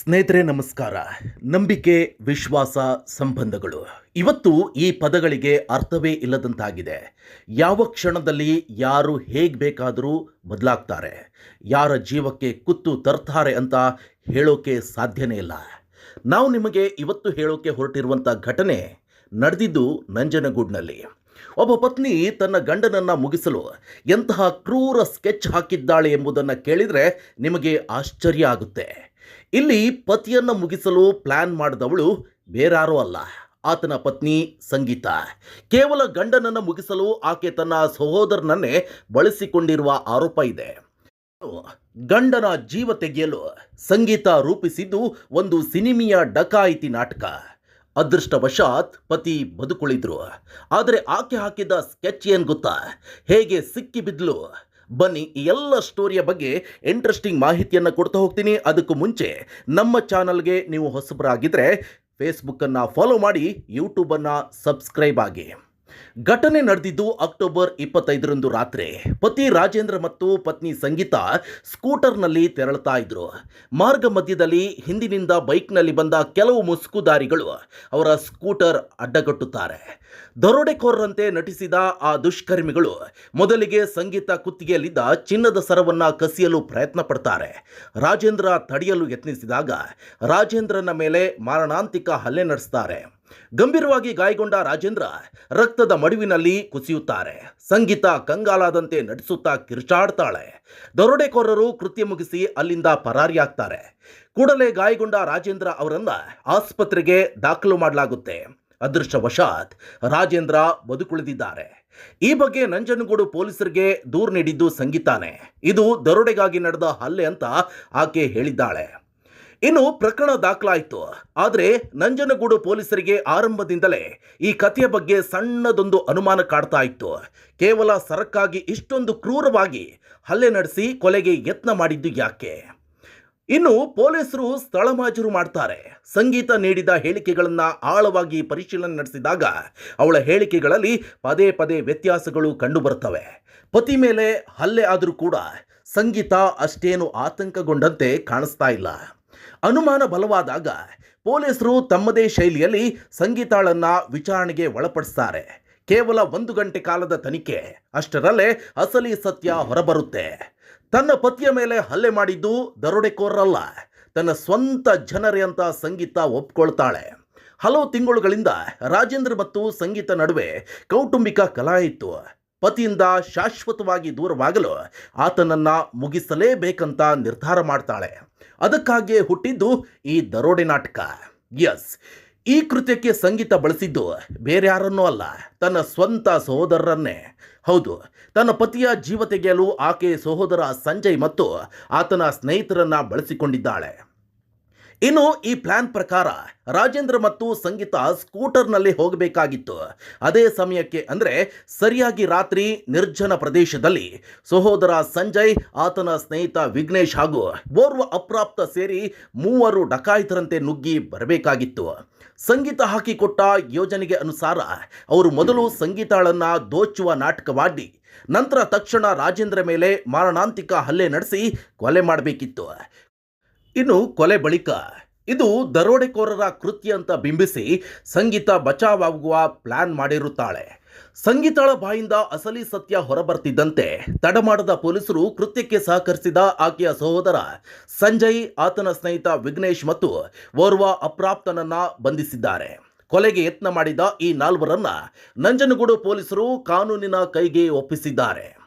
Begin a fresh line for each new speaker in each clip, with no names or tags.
ಸ್ನೇಹಿತರೆ, ನಮಸ್ಕಾರ. ನಂಬಿಕೆ, ವಿಶ್ವಾಸ, ಸಂಬಂಧಗಳು. ಇವತ್ತು ಈ ಪದಗಳಿಗೆ ಅರ್ಥವೇ ಇಲ್ಲದಂತಾಗಿದೆ. ಯಾವ ಕ್ಷಣದಲ್ಲಿ ಯಾರು ಹೇಗೆ ಬೇಕಾದರೂ ಬದಲಾಗ್ತಾರೆ, ಯಾರ ಜೀವಕ್ಕೆ ಕುತ್ತು ತರ್ತಾರೆ ಅಂತ ಹೇಳೋಕೆ ಸಾಧ್ಯನೇ ಇಲ್ಲ. ನಾವು ನಿಮಗೆ ಇವತ್ತು ಹೇಳೋಕೆ ಹೊರಟಿರುವಂಥ ಘಟನೆ ನಡೆದಿದ್ದು ನಂಜನಗೂಡ್ನಲ್ಲಿ. ಒಬ್ಬ ಪತ್ನಿ ತನ್ನ ಗಂಡನನ್ನು ಮುಗಿಸಲು ಎಂತಹ ಕ್ರೂರ ಸ್ಕೆಚ್ ಹಾಕಿದ್ದಾಳೆ ಎಂಬುದನ್ನು ಕೇಳಿದರೆ ನಿಮಗೆ ಆಶ್ಚರ್ಯ ಆಗುತ್ತೆ. ಇಲ್ಲಿ ಪತಿಯನ್ನು ಮುಗಿಸಲು ಪ್ಲಾನ್ ಮಾಡಿದವಳು ಬೇರಾರೂ ಅಲ್ಲ. ಆತನ ಪತ್ನಿ ಸಂಗೀತ. ಕೇವಲ ಗಂಡನನ್ನು ಮುಗಿಸಲು ಆಕೆ ತನ್ನ ಸಹೋದರನನ್ನೇ ಬಳಸಿಕೊಂಡಿರುವ ಆರೋಪ ಇದೆ. ಗಂಡನ ಜೀವ ತೆಗೆಯಲು ಸಂಗೀತ ರೂಪಿಸಿದ್ದು ಒಂದು ಸಿನಿಮಿಯ ಡಕಾಯಿತಿ ನಾಟಕ. ಅದೃಷ್ಟವಶಾತ್ ಪತಿ ಬದುಕುಳಿದ್ರು. ಆದರೆ ಆಕೆ ಹಾಕಿದ ಸ್ಕೆಚ್ ಏನು ಗೊತ್ತಾ? ಹೇಗೆ ಸಿಕ್ಕಿ ಬಿದ್ಲು? ಬನ್ನಿ, ಈ ಎಲ್ಲ ಸ್ಟೋರಿಯ ಬಗ್ಗೆ ಇಂಟ್ರೆಸ್ಟಿಂಗ್ ಮಾಹಿತಿಯನ್ನು ಕೊಡ್ತಾ ಹೋಗ್ತೀನಿ. ಅದಕ್ಕೂ ಮುಂಚೆ, ನಮ್ಮ ಚಾನಲ್ಗೆ ನೀವು ಹೊಸಬರಾಗಿದ್ದರೆ ಫೇಸ್ಬುಕ್ಕನ್ನು ಫಾಲೋ ಮಾಡಿ ಯೂಟ್ಯೂಬನ್ನು ಸಬ್ಸ್ಕ್ರೈಬ್ ಆಗಿ. ಘಟನೆ ನಡೆದಿದ್ದು ಅಕ್ಟೋಬರ್ ಇಪ್ಪತ್ತೈದರಂದು ರಾತ್ರಿ. ಪತಿ ರಾಜೇಂದ್ರ ಮತ್ತು ಪತ್ನಿ ಸಂಗೀತ ಸ್ಕೂಟರ್ನಲ್ಲಿ ತೆರಳುತ್ತಾ ಇದ್ರು. ಮಾರ್ಗ ಮಧ್ಯದಲ್ಲಿ ಹಿಂದಿನಿಂದ ಬೈಕ್ನಲ್ಲಿ ಬಂದ ಕೆಲವು ಮುಸುಕುದಾರಿಗಳು ಅವರ ಸ್ಕೂಟರ್ ಅಡ್ಡಗಟ್ಟುತ್ತಾರೆ. ದರೋಡೆಕೋರರಂತೆ ನಟಿಸಿದ ಆ ದುಷ್ಕರ್ಮಿಗಳು ಮೊದಲಿಗೆ ಸಂಗೀತ ಕುತ್ತಿಗೆಯಲ್ಲಿದ್ದ ಚಿನ್ನದ ಸರವನ್ನು ಕಸಿಯಲು ಪ್ರಯತ್ನ ಪಡ್ತಾರೆ. ರಾಜೇಂದ್ರ ತಡೆಯಲು ಯತ್ನಿಸಿದಾಗ ರಾಜೇಂದ್ರನ ಮೇಲೆ ಮಾರಣಾಂತಿಕ ಹಲ್ಲೆ ನಡೆಸ್ತಾರೆ. ಗಂಭೀರವಾಗಿ ಗಾಯಗೊಂಡ ರಾಜೇಂದ್ರ ರಕ್ತದ ಮಡುವಿನಲ್ಲಿ ಕುಸಿಯುತ್ತಾರೆ. ಸಂಗೀತ ಕಂಗಾಲಾದಂತೆ ನಟಿಸುತ್ತಾ ಕಿರುಚಾಡ್ತಾಳೆ. ದರೋಡೆಕೋರರು ಕೃತ್ಯ ಮುಗಿಸಿ ಅಲ್ಲಿಂದ ಪರಾರಿಯಾಗ್ತಾರೆ. ಕೂಡಲೇ ಗಾಯಗೊಂಡ ರಾಜೇಂದ್ರ ಅವರನ್ನ ಆಸ್ಪತ್ರೆಗೆ ದಾಖಲು ಮಾಡಲಾಗುತ್ತೆ. ಅದೃಷ್ಟವಶಾತ್ ರಾಜೇಂದ್ರ ಬದುಕುಳಿದಿದ್ದಾರೆ. ಈ ಬಗ್ಗೆ ನಂಜನಗೂಡು ಪೊಲೀಸರಿಗೆ ದೂರು ನೀಡಿದ್ದು ಸಂಗೀತಾನೆ. ಇದು ದರೋಡೆಗಾಗಿ ನಡೆದ ಹಲ್ಲೆ ಅಂತ ಆಕೆ ಹೇಳಿದ್ದಾಳೆ. ಇನ್ನು ಪ್ರಕರಣ ದಾಖಲಾಯಿತು. ಆದರೆ ನಂಜನಗೂಡು ಪೊಲೀಸರಿಗೆ ಆರಂಭದಿಂದಲೇ ಈ ಕಥೆಯ ಬಗ್ಗೆ ಸಣ್ಣದೊಂದು ಅನುಮಾನ ಕಾಡ್ತಾ ಇತ್ತು. ಕೇವಲ ಸರಕ್ಕಾಗಿ ಇಷ್ಟೊಂದು ಕ್ರೂರವಾಗಿ ಹಲ್ಲೆ ನಡೆಸಿ ಕೊಲೆಗೆ ಯತ್ನ ಮಾಡಿದ್ದು ಯಾಕೆ? ಇನ್ನು ಪೊಲೀಸರು ಸ್ಥಳ ಮಾಜೂರು ಮಾಡ್ತಾರೆ. ಸಂಗೀತ ನೀಡಿದ ಹೇಳಿಕೆಗಳನ್ನು ಆಳವಾಗಿ ಪರಿಶೀಲನೆ ನಡೆಸಿದಾಗ ಅವಳ ಹೇಳಿಕೆಗಳಲ್ಲಿ ಪದೇ ಪದೇ ವ್ಯತ್ಯಾಸಗಳು ಕಂಡುಬರುತ್ತವೆ. ಪತಿ ಮೇಲೆ ಹಲ್ಲೆ ಆದರೂ ಕೂಡ ಸಂಗೀತ ಅಷ್ಟೇನು ಆತಂಕಗೊಂಡಂತೆ ಕಾಣಿಸ್ತಾ ಇಲ್ಲ. ಅನುಮಾನ ಬಲವಾದಾಗ ಪೊಲೀಸರು ತಮ್ಮದೇ ಶೈಲಿಯಲ್ಲಿ ಸಂಗೀತಾಳನ್ನ ವಿಚಾರಣೆಗೆ ಒಳಪಡಿಸ್ತಾರೆ. ಕೇವಲ ಒಂದು ಗಂಟೆ ಕಾಲದ ತನಿಖೆ, ಅಷ್ಟರಲ್ಲೇ ಅಸಲಿ ಸತ್ಯ ಹೊರಬರುತ್ತೆ. ತನ್ನ ಪತಿಯ ಮೇಲೆ ಹಲ್ಲೆ ಮಾಡಿದ್ದು ದರೋಡೆಕೋರರಲ್ಲ, ತನ್ನ ಸ್ವಂತ ಜನರೇ ಅಂತ ಸಂಗೀತ ಒಪ್ಕೊಳ್ತಾಳೆ. ಹಲವು ತಿಂಗಳುಗಳಿಂದ ರಾಜೇಂದ್ರ ಮತ್ತು ಸಂಗೀತ ನಡುವೆ ಕೌಟುಂಬಿಕ ಕಲಹ ಇತ್ತು. ಪತಿಯಿಂದ ಶಾಶ್ವತವಾಗಿ ದೂರವಾಗಲು ಆತನನ್ನು ಮುಗಿಸಲೇಬೇಕಂತ ನಿರ್ಧಾರ ಮಾಡ್ತಾಳೆ. ಅದಕ್ಕಾಗಿಯೇ ಹುಟ್ಟಿದ್ದು ಈ ದರೋಡೆ ನಾಟಕ. ಎಸ್, ಈ ಕೃತ್ಯಕ್ಕೆ ಸಂಗೀತ ಬಳಸಿದ್ದು ಬೇರೆ ಯಾರನ್ನೂ ಅಲ್ಲ, ತನ್ನ ಸ್ವಂತ ಸಹೋದರರನ್ನೇ. ಹೌದು, ತನ್ನ ಪತಿಯ ಜೀವ ತೆಗೆಯಲು ಆಕೆ ಸಹೋದರ ಸಂಜಯ್ ಮತ್ತು ಆತನ ಸ್ನೇಹಿತರನ್ನು ಬಳಸಿಕೊಂಡಿದ್ದಾಳೆ. ಇನ್ನು ಈ ಪ್ಲಾನ್ ಪ್ರಕಾರ ರಾಜೇಂದ್ರ ಮತ್ತು ಸಂಗೀತ ಸ್ಕೂಟರ್ನಲ್ಲಿ ಹೋಗಬೇಕಾಗಿತ್ತು. ಅದೇ ಸಮಯಕ್ಕೆ ಅಂದರೆ ಸರಿಯಾಗಿ ರಾತ್ರಿ ನಿರ್ಜನ ಪ್ರದೇಶದಲ್ಲಿ ಸಹೋದರ ಸಂಜಯ್, ಆತನ ಸ್ನೇಹಿತ ವಿಘ್ನೇಶ್ ಹಾಗೂ ಓರ್ವ ಅಪ್ರಾಪ್ತ ಸೇರಿ ಮೂವರು ಡಕಾಯಿತರಂತೆ ನುಗ್ಗಿ ಬರಬೇಕಾಗಿತ್ತು. ಸಂಗೀತ ಹಾಕಿಕೊಟ್ಟ ಯೋಜನೆಗೆ ಅನುಸಾರ ಅವರು ಮೊದಲು ಸಂಗೀತಾಳನ್ನ ದೋಚುವ ನಾಟಕವಾಡಿ, ನಂತರ ತಕ್ಷಣ ರಾಜೇಂದ್ರ ಮೇಲೆ ಮಾರಣಾಂತಿಕ ಹಲ್ಲೆ ನಡೆಸಿ ಕೊಲೆ ಮಾಡಬೇಕಿತ್ತು. ಇನ್ನು ಕೊಲೆ ಬಳಿಕ ಇದು ದರೋಡೆಕೋರರ ಕೃತ್ಯ ಅಂತ ಬಿಂಬಿಸಿ ಸಂಗೀತ ಬಚಾವಾಗುವ ಪ್ಲಾನ್ ಮಾಡಿರುತ್ತಾಳೆ. ಸಂಗೀತಾಳ ಬಾಯಿಂದ ಅಸಲಿ ಸತ್ಯ ಹೊರಬರ್ತಿದ್ದಂತೆ ತಡಮಾಡದ ಪೊಲೀಸರು ಕೃತ್ಯಕ್ಕೆ ಸಹಕರಿಸಿದ ಆಕೆಯ ಸಹೋದರ ಸಂಜಯ್, ಆತನ ಸ್ನೇಹಿತ ವಿಘ್ನೇಶ್ ಮತ್ತು ಓರ್ವ ಅಪ್ರಾಪ್ತನನ್ನ ಬಂಧಿಸಿದ್ದಾರೆ. ಕೊಲೆಗೆ ಯತ್ನ ಮಾಡಿದ ಈ ನಾಲ್ವರನ್ನ ನಂಜನಗೂಡು ಪೊಲೀಸರು ಕಾನೂನಿನ ಕೈಗೆ ಒಪ್ಪಿಸಿದ್ದಾರೆ.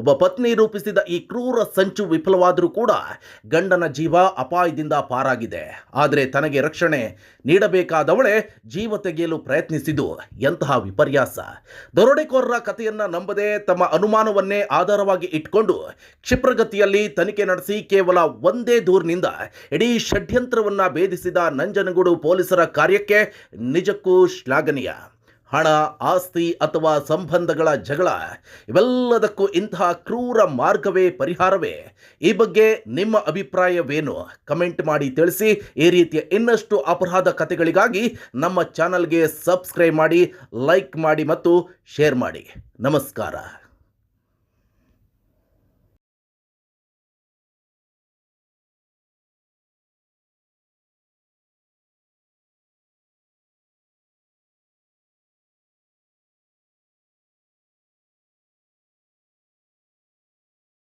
ಒಬ್ಬ ಪತ್ನಿ ರೂಪಿಸಿದ ಈ ಕ್ರೂರ ಸಂಚು ವಿಫಲವಾದರೂ ಕೂಡ ಗಂಡನ ಜೀವ ಅಪಾಯದಿಂದ ಪಾರಾಗಿದೆ. ಆದರೆ ತನಗೆ ರಕ್ಷಣೆ ನೀಡಬೇಕಾದವಳೇ ಜೀವ ತೆಗೆಯಲು ಪ್ರಯತ್ನಿಸಿದ್ದು ಎಂತಹ ವಿಪರ್ಯಾಸ. ದರೋಡೆಕೋರರ ಕಥೆಯನ್ನ ನಂಬದೆ ತಮ್ಮ ಅನುಮಾನವನ್ನೇ ಆಧಾರವಾಗಿ ಇಟ್ಕೊಂಡು ಕ್ಷಿಪ್ರಗತಿಯಲ್ಲಿ ತನಿಖೆ ನಡೆಸಿ ಕೇವಲ ಒಂದೇ ದೂರಿನಿಂದ ಇಡೀ ಷಡ್ಯಂತ್ರವನ್ನ ಭೇದಿಸಿದ ನಂಜನಗೂಡು ಪೊಲೀಸರ ಕಾರ್ಯಕ್ಕೆ ನಿಜಕ್ಕೂ ಶ್ಲಾಘನೀಯ. ಹಣ, ಆಸ್ತಿ ಅಥವಾ ಸಂಬಂಧಗಳ ಜಗಳ, ಇವೆಲ್ಲದಕ್ಕೂ ಇಂತಹ ಕ್ರೂರ ಮಾರ್ಗವೇ ಪರಿಹಾರವೇ? ಈ ಬಗ್ಗೆ ನಿಮ್ಮ ಅಭಿಪ್ರಾಯವೇನು? ಕಮೆಂಟ್ ಮಾಡಿ ತಿಳಿಸಿ. ಈ ರೀತಿಯ ಇನ್ನಷ್ಟು ಅಪರಾಧ ಕಥೆಗಳಿಗಾಗಿ ನಮ್ಮ ಚಾನಲ್ಗೆ ಸಬ್ಸ್ಕ್ರೈಬ್ ಮಾಡಿ, ಲೈಕ್ ಮಾಡಿ ಮತ್ತು ಶೇರ್ ಮಾಡಿ. ನಮಸ್ಕಾರ.